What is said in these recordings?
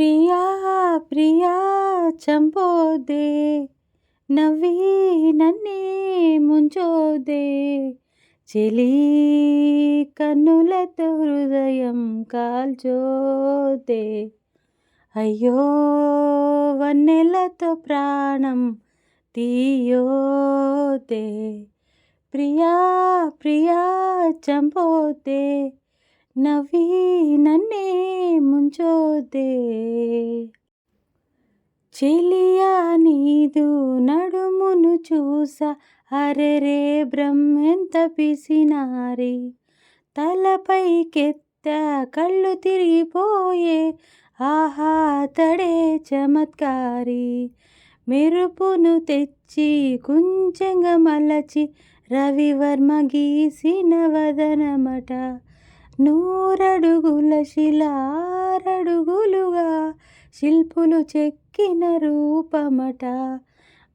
ప్రియా ప్రియా చంపోదే నవ్వి నన్నే ముంచోదే. చెలి కన్నులతో హృదయం కాల్చోదే. అయ్యో వన్నెలతో ప్రాణం తీయోదే. ప్రియా ప్రియా చంపోతే నవ్వి నన్నే ముంచోదే చెలియా నీదు నడుమును చూసా. అరెరే బ్రహ్మెంత పిసినారి. తలపైకెత్తా కళ్ళు తిరిగిపోయే. ఆహా తడే చమత్కారి. మెరుపును తెచ్చి కుంచెంగ మలచి రవివర్మ గీసిన వదనమట. నూరడుగుల శిలారడుగులుగా శిల్పులు చెక్కిన రూపమట.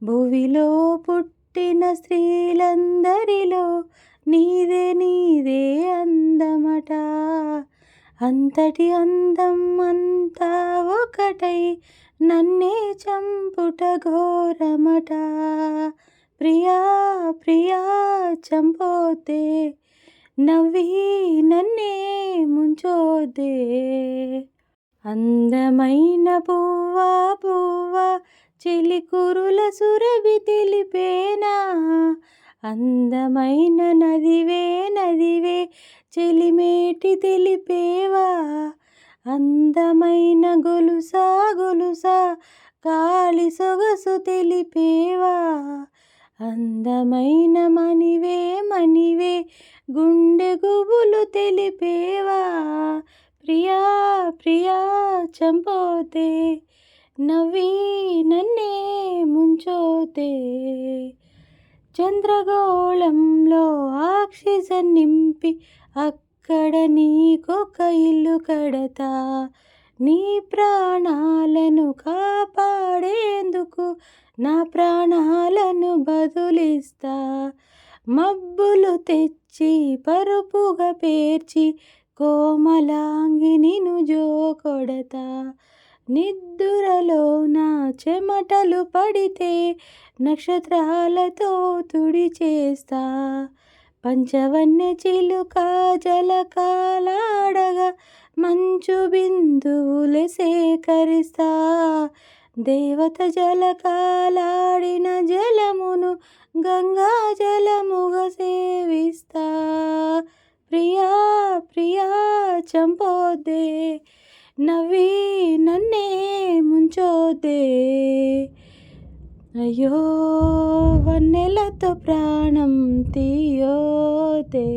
భువిలో పుట్టిన స్త్రీలందరిలో నీదే నీదే అందమట. అంతటి అందం అంతా ఒకటై నన్నే చంపుట ఘోరమట. ప్రియా ప్రియా చంపోతే నవ్వి నన్నే ముంచోదే. అందమైన పువ్వా పువ్వా చిలికురుల సురభి తెలిపేనా? అందమైన నదివే నదివే చెలిమేటి తెలిపేవా? అందమైన గొలుసా గొలుసా కాళి సొగసు తెలిపేవా? అందమైన మణివే మణివే గుండె గుబులు తెలిపేవా? ప్రియా ప్రియా చంపోతే నవ్వి నన్నే ముంచోతే. చంద్రగోళంలో ఆక్సిజన్ నింపి అక్కడ నీకొక ఇల్లు కడతా. నీ ప్రాణాలను కాపాడేందుకు నా ప్రాణాలను బదులిస్తా. మబ్బులు తెచ్చి పరుపుగా పేర్చి కోమలాంగినిను జో కొడతా నిద్దురలో నా చెమటలు పడితే నక్షత్రాలతో తుడి చేస్తా. పంచవన్య చిలుక జలకాలాడగా మంచు బిందువులు సేకరిస్తా. దేవత జలకాలాడిన గంగా జలముగ సేవిస్తా. ప్రియా ప్రియా చంపోదే నవ్వి నన్నే ముంచోదే అయ్యో వన్నెలతో ప్రాణం తీయోదే